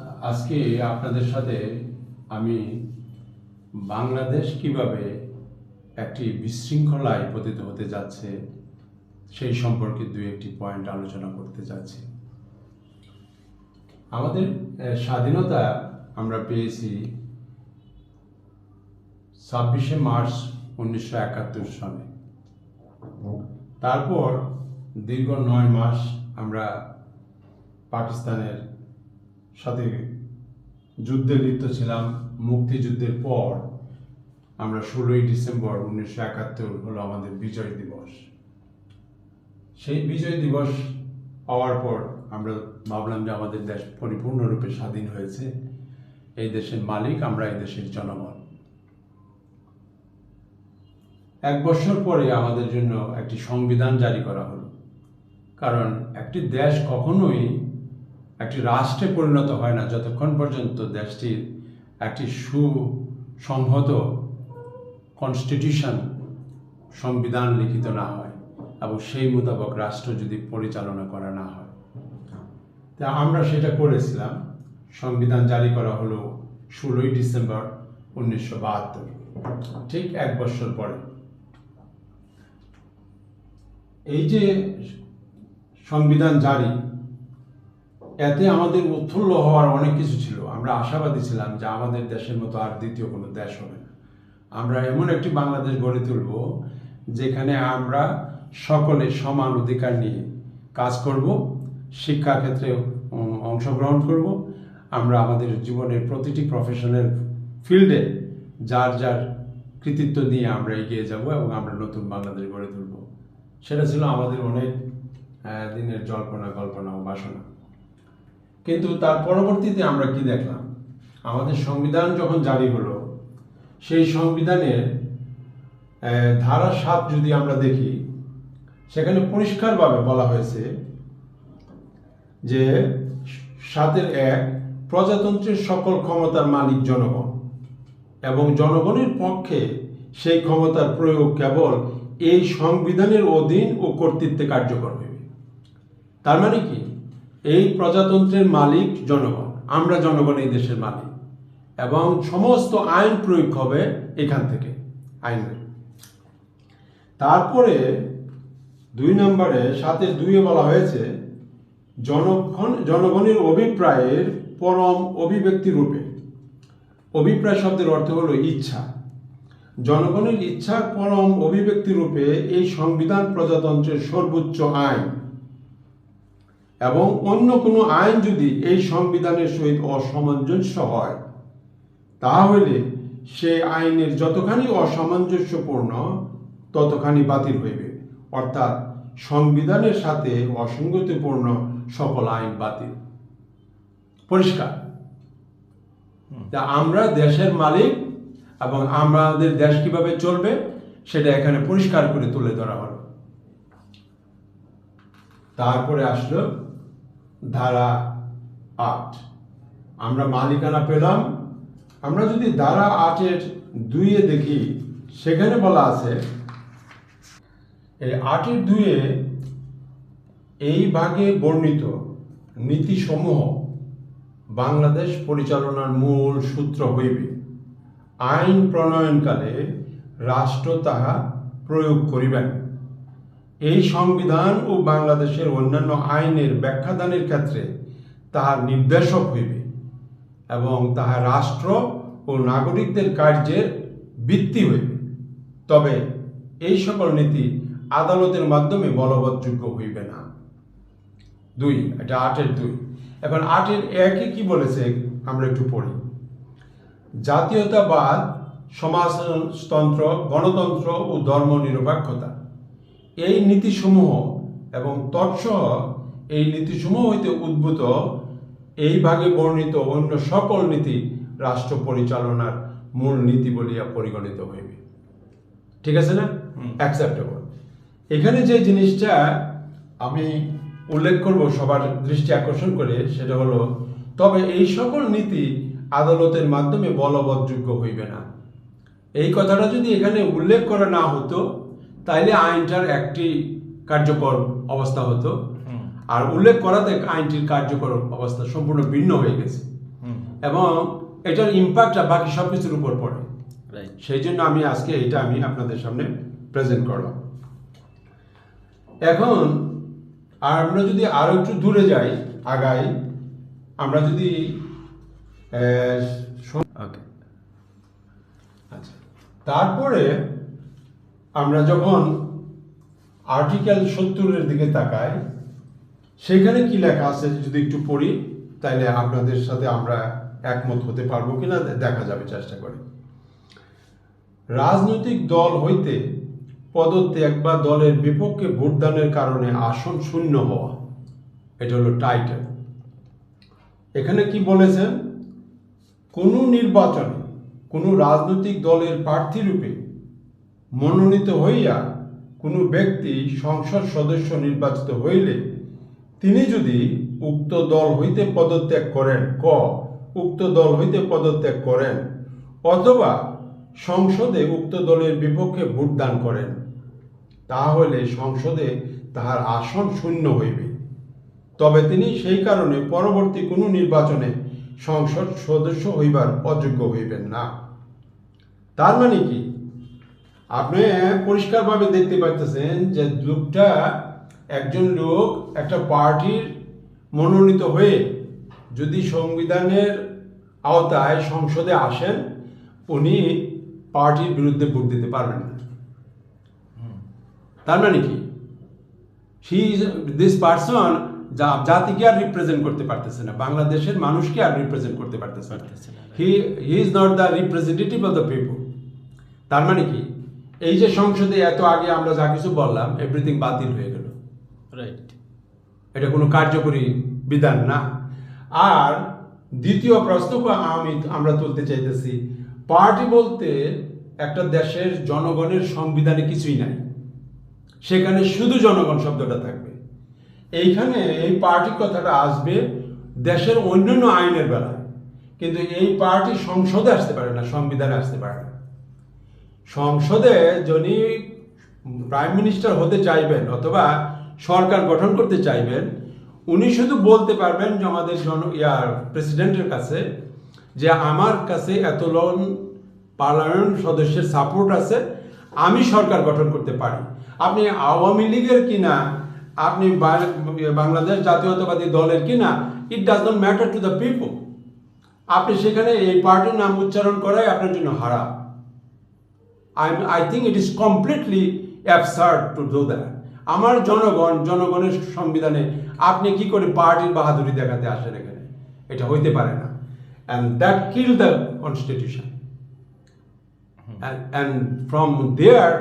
আজকে আপনাদের সাথে আমি বাংলাদেশ কীভাবে একটি বিশৃঙ্খলায় পতিত হতে যাচ্ছে, সেই সম্পর্কে দুই একটি পয়েন্ট আলোচনা করতে যাচ্ছি। আমাদের স্বাধীনতা আমরা পেয়েছি ছাব্বিশে মার্চ উনিশশো একাত্তর সালে তারপর দীর্ঘ নয় মাস আমরা পাকিস্তানের সাথে যুদ্ধে লিপ্ত ছিলাম। মুক্তিযুদ্ধের পর আমরা ষোলোই ডিসেম্বর উনিশশো একাত্তর হলো আমাদের বিজয় দিবস। সেই বিজয় দিবস পাওয়ার পর আমরা ভাবলাম যে আমাদের দেশ পরিপূর্ণরূপে স্বাধীন হয়েছে। এই দেশের মালিক আমরা, এই দেশের জনগণ। এক বছর পরে আমাদের জন্য একটি সংবিধান জারি করা হলো। কারণ একটি দেশ কখনোই একটি রাষ্ট্রে পরিণত হয় না যতক্ষণ পর্যন্ত দেশটির একটি সুসংহত কনস্টিটিউশন সংবিধান লিখিত না হয় এবং সেই মোতাবক রাষ্ট্র যদি পরিচালনা করা না হয়। তা আমরা সেটা করেছিলাম। সংবিধান জারি করা হলো ষোলোই ডিসেম্বর উনিশশো বাহাত্তর, ঠিক এক বছর পরে। এই যে সংবিধান জারি এতে আমাদের উৎফুল্ল হওয়ার অনেক কিছু ছিল। আমরা আশাবাদী ছিলাম যে আমাদের দেশের মতো আর দ্বিতীয় কোনো দেশ হবে না। আমরা এমন একটি বাংলাদেশ গড়ে তুলব যেখানে আমরা সকলে সমান অধিকার নিয়ে কাজ করব শিক্ষাক্ষেত্রে অংশগ্রহণ করব। আমরা আমাদের জীবনের প্রতিটি প্রফেশনের ফিল্ডে যার যার কৃতিত্ব দিয়ে আমরা এগিয়ে যাব এবং আমরা নতুন বাংলাদেশ গড়ে তুলব। সেটা ছিল আমাদের অনেক দিনের জল্পনা, কল্পনা ও বাসনা। কিন্তু তার পরবর্তীতে আমরা কি দেখলাম? আমাদের সংবিধান যখন জারি হলো, সেই সংবিধানের ধারা সাত যদি আমরা দেখি, সেখানে পরিষ্কারভাবে বলা হয়েছে যে সাতের এক, প্রজাতন্ত্রের সকল ক্ষমতার মালিক জনগণ এবং জনগণের পক্ষে সেই ক্ষমতার প্রয়োগ কেবল এই সংবিধানের অধীন ও কর্তৃত্বে কার্যকর হইবে। তার মানে কি? এই প্রজাতন্ত্রের মালিক জনগণ। আমরা জনগণ এই দেশের মালিক। এবং সমস্ত আইন প্রয়োগ হবে এখান থেকে, আইনের। তারপরে দুই নম্বরে, সাথে দুইয়ে বলা হয়েছে জনগণ জনগণের অভিপ্রায়ের পরম অভিব্যক্তি রূপে। অভিপ্রায় শব্দের অর্থ হলো ইচ্ছা। জনগণের ইচ্ছার পরম অভিব্যক্তি রূপে এই সংবিধান প্রজাতন্ত্রের সর্বোচ্চ আইন। এবং অন্য কোনো আইন যদি এই সংবিধানের সহিত অসামঞ্জস্য হয় তাহলে সে আইনের যতখানি অসামঞ্জস্যপূর্ণ ততখানি বাতিল হইবে। অর্থাৎ সংবিধানের সাথে অসঙ্গতিপূর্ণ সকল আইন বাতিল। পরিষ্কার? তা আমরা দেশের মালিক এবং আমাদের দেশ কীভাবে চলবে সেটা এখানে পরিষ্কার করে তুলে ধরা হলো। তারপরে আসলো ধারা আট। আমরা মালিকানা পেলাম। আমরা যদি ধারা আটের দুইয়ে দেখি, সেখানে বলা আছে, এই আটের দুইয়ে এই ভাগে বর্ণিত নীতিসমূহ বাংলাদেশ পরিচালনার মূল সূত্র হইবে। আইন প্রণয়নকালে রাষ্ট্র তাহা প্রয়োগ করিবেন। এই সংবিধান ও বাংলাদেশের অন্যান্য আইনের ব্যাখ্যাদানের ক্ষেত্রে তাহার নির্দেশক হইবে এবং তাহা রাষ্ট্র ও নাগরিকদের কার্যের ভিত্তি হইবে। তবে এই সকল নীতি আদালতের মাধ্যমে বলবৎযোগ্য হইবে না। দুই, এটা আটের দুই। এখন আটের একে কি বলেছে আমরা একটু পড়ি। জাতীয়তাবাদ, সমাজতন্ত্র, গণতন্ত্র ও ধর্ম নিরপেক্ষতা এই নীতিসমূহ এবং তৎসহ এই নীতিসমূহ হইতে উদ্ভূত এই ভাগে বর্ণিত অন্য সকল নীতি রাষ্ট্র পরিচালনার মূল নীতি বলিয়া পরিগণিত হইবে। ঠিক আছে না? অ্যাকসেপ্টেবল এখানে যে জিনিসটা আমি উল্লেখ করব সবার দৃষ্টি আকর্ষণ করে সেটা হলো তবে এই সকল নীতি আদালতের মাধ্যমে বলবৎযোগ্য হইবে না। এই কথাটা যদি এখানে উল্লেখ করা না হতো তাইলে আইনটার একটি কার্যকর অবস্থা হতো। আর উল্লেখ করাতে আইনটির কার্যকর অবস্থা সম্পূর্ণ ভিন্ন হয়ে গেছে। এবং এটার ইম্প্যাক্টটা বাকি সব কিছুর উপর পড়ে। সেই জন্য আমি আজকে এটা আমি আপনাদের সামনে প্রেজেন্ট করলাম। এখন আর আমরা যদি আরও একটু দূরে যাই আগাই আমরা যদি আচ্ছা। তারপরে আমরা যখন আর্টিকেল সত্তরের দিকে তাকাই, সেখানে কি লেখা আছে যদি একটু পড়ি তাহলে আপনাদের সাথে আমরা একমত হতে পারব কিনা দেখা যাবে চেষ্টা করে। রাজনৈতিক দল হইতে পদত্যাগ বা দলের বিপক্ষে ভোটদানের কারণে আসন শূন্য হওয়া, এটা হলো টাইটেল এখানে কি বলেছেন? কোনো নির্বাচনে কোনো রাজনৈতিক দলের প্রার্থী রূপে মনোনীত হইয়া কোনো ব্যক্তি সংসদ সদস্য নির্বাচিত হইলে তিনি যদি উক্ত দল হইতে পদত্যাগ করেন, ক, উক্ত দল হইতে পদত্যাগ করেন, অথবা সংসদে উক্ত দলের বিপক্ষে ভোটদান করেন, তাহলে সংসদে তাহার আসন শূন্য হইবে। তবে তিনি সেই কারণে পরবর্তী কোনো নির্বাচনে সংসদ সদস্য হইবার অযোগ্য হইবেন না। তার মানে কি? আপনি পরিষ্কারভাবে দেখতে পাচ্ছেন যে লোকটা একজন লোক একটা পার্টির মনোনীত হয়ে যদি সংবিধানের আওতায় সংসদে আসেন উনি পার্টির বিরুদ্ধে ভোট দিতে পারবেন না। তার মানে কি? হি দিস পার্সন জাতিকে আর রিপ্রেজেন্ট করতে পারতেছে না। বাংলাদেশের মানুষকে আর রিপ্রেজেন্ট করতে পারতেছে না। পারতেছে না। He he is not the representative of the people তার মানে কি? এই যে সংসদে এত আগে আমরা যা কিছু বললাম এভরিথিং বাতিল হয়ে গেল। রাইট এটা কোনো কার্যকরী বিধান না। আর দ্বিতীয় প্রশ্ন আমি আমরা তুলতে চাইতেছি পার্টি বলতে একটা দেশের জনগণের সংবিধানে কিছুই নাই। সেখানে শুধু জনগণ শব্দটা থাকবে। এইখানে এই পার্টি কথাটা আসবে দেশের অন্যান্য আইনের বেলায়। কিন্তু এই পার্টি সংসদে আসতে পারে না সংবিধানে আসতে পারে না। সংসদে যিনি প্রাইম মিনিস্টার হতে চাইবেন অথবা সরকার গঠন করতে চাইবেন, উনি শুধু বলতে পারবেন যে আমাদের জন ইয়ার প্রেসিডেন্টের কাছে যে আমার কাছে এত লোন পার্লামেন্ট সদস্যের সাপোর্ট আছে, আমি সরকার গঠন করতে পারি। আপনি আওয়ামী লীগের কিনা, আপনি বাংলাদেশ জাতীয়তাবাদী দলের কিনা it does not matter to the people আপনি সেখানে এই পার্টির নাম উচ্চারণ করাই আপনার জন্য হারাম I, I think it is completely absurd to do that. আমার জনগণ জনগণের সংবিধানে আপনি কি করে পার্টির বাহাদুরি দেখাতে আসেন এখানে? এটা হইতে পারে না। And that kill the constitution and from there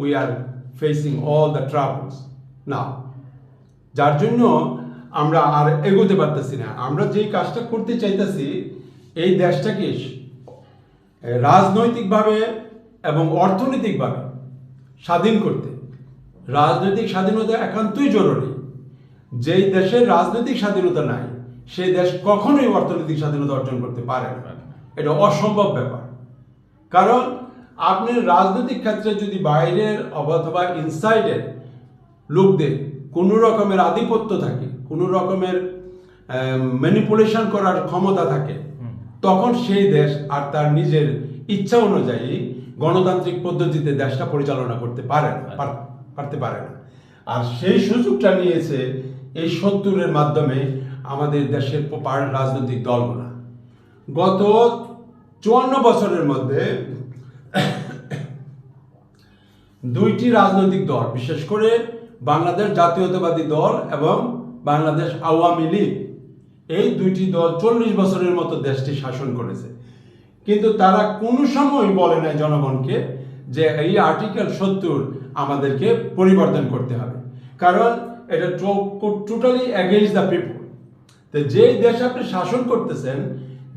we are facing all the travels now যার জন্য আমরা আর এগোতে পারতেছি না। আমরা যেই কাজটা করতে চাইতেছি এই দেশটাকে রাজনৈতিকভাবে এবং অর্থনৈতিকভাবে স্বাধীন করতে। রাজনৈতিক স্বাধীনতা একান্তই জরুরি। যেই দেশের রাজনৈতিক স্বাধীনতা নাই সেই দেশ কখনোই অর্থনৈতিক স্বাধীনতা অর্জন করতে পারে না। এটা অসম্ভব ব্যাপার। কারণ আপনি রাজনৈতিক ক্ষেত্রে যদি বাইরের অথবা ইনসাইডের লোকদের কোনো রকমের আধিপত্য থাকে কোনো রকমের ম্যানিপুলেশন করার ক্ষমতা থাকে তখন সেই দেশ আর তার নিজের ইচ্ছা অনুযায়ী গণতান্ত্রিক পদ্ধতিতে দেশটা পরিচালনা করতে পারে না পারতে পারে না। আর সেই সুযোগটা নিয়েছে এই সত্তরের মাধ্যমে আমাদের দেশের রাজনৈতিক দলগুলা। গত চুয়ান্ন বছরের মধ্যে দুইটি রাজনৈতিক দল, বিশেষ করে বাংলাদেশ জাতীয়তাবাদী দল এবং বাংলাদেশ আওয়ামী লীগ, এই দুইটি দল চল্লিশ বছরের মতো দেশটি শাসন করেছে। কিন্তু তারা কোনো সময় বলে নাই জনগণকে যে এই আর্টিকেল সত্তর আমাদেরকে পরিবর্তন করতে হবে। কারণ এটা টোটালি অ্যাগেইনস্ট দ্য পিপল তো যেই দেশে আপনি শাসন করতেছেন,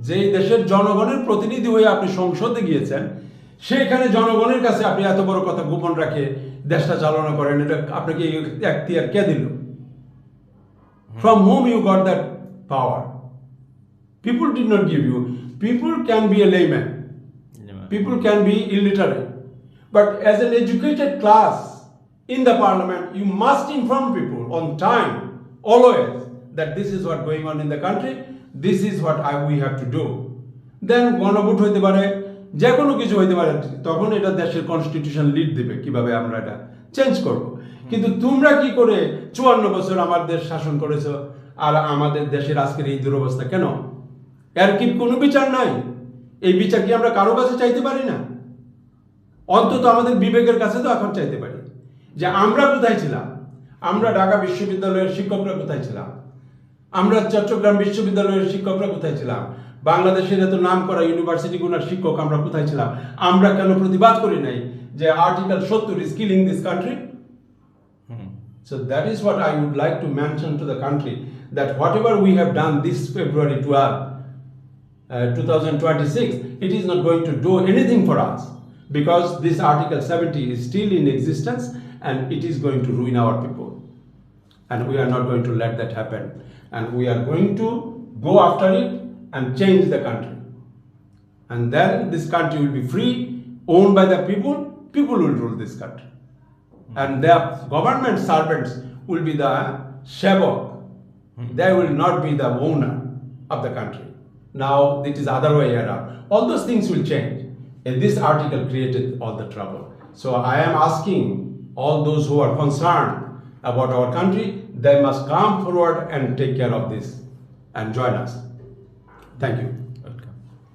যেই দেশের জনগণের প্রতিনিধি হয়ে আপনি সংসদে গিয়েছেন, সেখানে জনগণের কাছে আপনি এত বড় কথা গোপন রাখে দেশটা চালনা করেন, এটা আপনাকে এখতিয়ার কে দিল? From home you got that power people did not give you people can be a layman people can be illiterate but as an educated class in the parliament you must inform people on time always that this is what going on in the country this is what I, we have to do then গণভোট হইতে পারে যে কোনো কিছু হইতে পারে তখন এটা দেশের কনস্টিটিউশন লিড দিবে কীভাবে আমরা এটা চেঞ্জ করব কিন্তু তোমরা কি করে চুয়ান্ন বছর আমার দেশ শাসন করেছ আর আমাদের দেশের আজকের এই দুরবস্থা কেন এর কি কোনো বিচার নাই? এই বিচার কি আমরা কারও কাছে চাইতে পারি না? অন্তত আমাদের বিবেকের কাছে তো এখন চাইতে পারি। যে আমরা কোথায় ছিলাম? আমরা ঢাকা বিশ্ববিদ্যালয়ের শিক্ষকরা কোথায় ছিলাম? আমরা চট্টগ্রাম বিশ্ববিদ্যালয়ের শিক্ষকরা কোথায় ছিলাম? বাংলাদেশের এত নাম করা ইউনিভার্সিটিগুলোর শিক্ষক আমরা কোথায় ছিলাম? আমরা কেন প্রতিবাদ করি নাই যে আর্টিকেল সত্তর is killing this country So that is what I would like to mention to the country that whatever we have done this February 12, uh, 2026, it is not going to do anything for us because this Article 70 is still in existence and it is going to ruin our people. And we are not going to let that happen. And we are going to go after it and change the country. And then this country will be free, owned by the people, people will rule this country and their government servants will be the shavok. They will not be the owner of the country. Now it is other way around. All those things will change. And this article created all the trouble. So I am asking all those who are concerned about our country, they must come forward and take care of this and join us. Thank you.